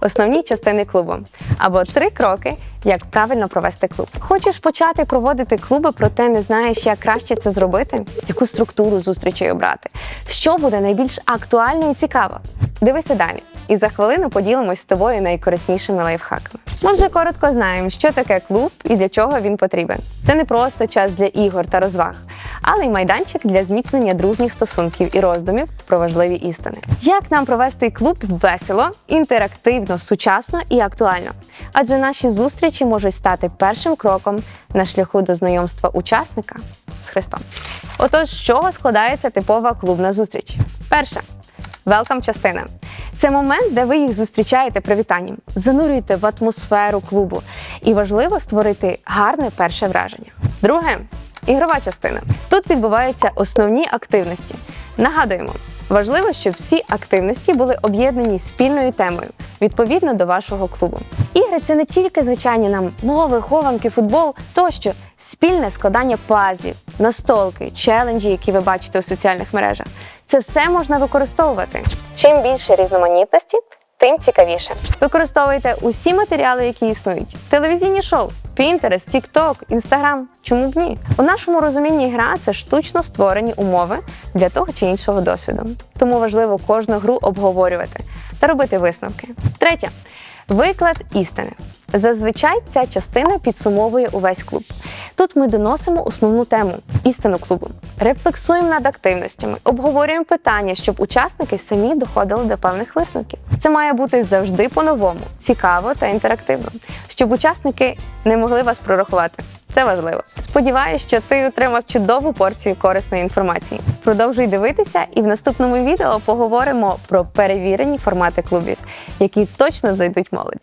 основні частини клубу або три кроки, як правильно провести клуб. Хочеш почати проводити клуби, проте не знаєш, як краще це зробити, яку структуру зустрічей обрати, що буде найбільш актуально і цікаво. Дивися далі, і за хвилину поділимось з тобою найкориснішими лайфхаками. Ми вже коротко знаємо, що таке клуб і для чого він потрібен. Це не просто час для ігор та розваг, але й майданчик для зміцнення дружніх стосунків і роздумів про важливі істини. Як нам провести клуб весело, інтерактивно, сучасно і актуально? Адже наші зустрічі можуть стати першим кроком на шляху до знайомства учасника з Христом. Отож, з чого складається типова клубна зустріч? Перше велкам частина. Це момент, де ви їх зустрічаєте привітанням, занурюєте в атмосферу клубу. І важливо створити гарне перше враження. Друге ігрова частина. Тут відбуваються основні активності. Нагадуємо, важливо, щоб всі активності були об'єднані спільною темою відповідно до вашого клубу. Ігри це не тільки звичайні нам мови, хованки, футбол тощо. Спільне складання пазлів, настолки, челенджі, які ви бачите у соціальних мережах. Це все можна використовувати. Чим більше різноманітності, тим цікавіше. Використовуйте усі матеріали, які існують: телевізійні шоу, Pinterest, TikTok, Instagram. Чому б ні? У нашому розумінні гра це штучно створені умови для того чи іншого досвіду. Тому важливо кожну гру обговорювати та робити висновки. Третє виклад істини. Зазвичай ця частина підсумовує увесь клуб. Тут ми доносимо основну тему істину клубу, рефлексуємо над активностями, обговорюємо питання, щоб учасники самі доходили до певних висновків. Це має бути завжди по-новому, цікаво та інтерактивно, щоб учасники не могли вас прорахувати. Це важливо. Сподіваюсь, що ти отримав чудову порцію корисної інформації. Продовжуй дивитися, і в наступному відео поговоримо про перевірені формати клубів, які точно зайдуть молоді.